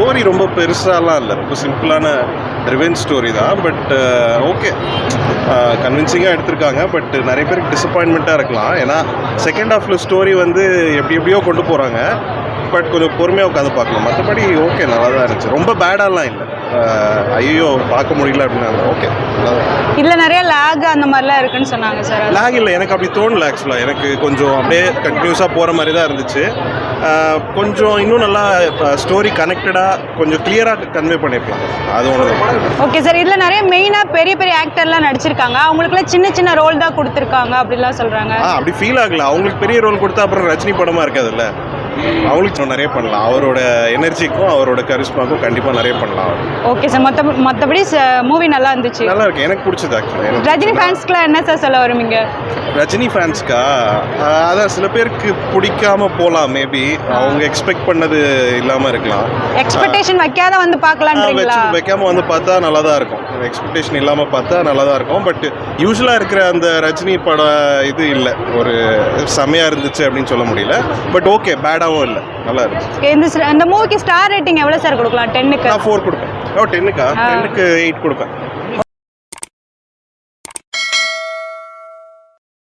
Story ரொம்ப பெருசாலாம் இல்லை. ரொம்ப சிம்பிளான ரிவென் ஸ்டோரி தான். பட் ஓகே கன்வின்சிங்காக எடுத்திருக்காங்க. பட் நிறைய பேருக்கு டிசப்பாயின்மெண்ட்டாக இருக்கலாம். ஏன்னா செகண்ட் ஹாஃப்ல ஸ்டோரி வந்து எப்படி எப்படியோ கொண்டு போகிறாங்க பட் கொஞ்சம் பொறுமையாக உட்காந்து பார்க்கலாம். மற்றபடி ஓகே நல்லா தான் இருந்துச்சு. ரொம்ப பேடாலாம் இல்லை. ஐயோ பார்க்க முடியல அப்படின்னு ஓகே இதுல நிறைய லேக் அந்த மாதிரிலாம் இருக்குன்னு சொன்னாங்க சார் லேக் இல்லை எனக்கு அப்படி தோணல ஆக்சுவலாக எனக்கு கொஞ்சம் அப்படியே கண்டினியூஸாக போகிற மாதிரி தான் இருந்துச்சு. கொஞ்சம் இன்னும் நல்லா ஸ்டோரி கனெக்டடாக கொஞ்சம் கிளியராக கன்வே பண்ணியிருக்கலாம் அது ஒன்று ஓகே சார் இதுல நிறைய மெயினா பெரிய பெரிய ஆக்டர்லாம் நடிச்சிருக்காங்க. அவங்களுக்குலாம் சின்ன சின்ன ரோல் தான் கொடுத்துருக்காங்க அப்படிலாம் சொல்றாங்க. ஆ அப்படி ஃபீல் ஆகல. அவங்களுக்கு பெரிய ரோல் கொடுத்தா அப்புறம் ரஜினி படமாக இருக்காதுல்ல? இன்னும் நிறைய பண்ணலாம். அவரோட எனர்ஜிக்கும் அவரோட கரிஸ்மாக்கும் கண்டிப்பாக நிறைய பண்ணலாம். ஓகே சார் மொத்த மற்றபடி மூவி நல்லா இருந்துச்சு. நல்லா இருக்கு. எனக்கு பிடிச்சது ஆக்சுவலாக ரஜினி ஃபேன்ஸ்க்குலாம் என்ன சார் சொல்ல வருவீங்க? ரஜினி ஃபேன்ஸ்க்கா அதான் சில பேருக்கு பிடிக்காம போகலாம் மேபி அவங்க எக்ஸ்பெக்ட் பண்ணது இல்லாமல் இருக்கலாம். எக்ஸ்பெக்டேஷன் வைக்காத வந்து வச்சு வைக்காம வந்து பார்த்தா நல்லா தான் இருக்கும். எக்ஸ்பெக்டேஷன் இல்லாமல் பார்த்தா நல்லா தான் இருக்கும். பட் யூஸ்வலாக இருக்கிற அந்த ரஜினி பட இது இல்லை. ஒரு செமையாக இருந்துச்சு அப்படின்னு சொல்ல முடியல. பட் ஓகே பேடாகவும் இல்லை. நல்லா இருந்துச்சு. இந்த இந்த மூவிக்கு ஸ்டார் ரேட்டிங் எவ்வளோ சார் கொடுக்கலாம்? டென்னுக்கு நான் ஃபோர் கொடுப்பேன். ஓ டென்னுக்கா. டென்னுக்கு எயிட் கொடுப்பேன்.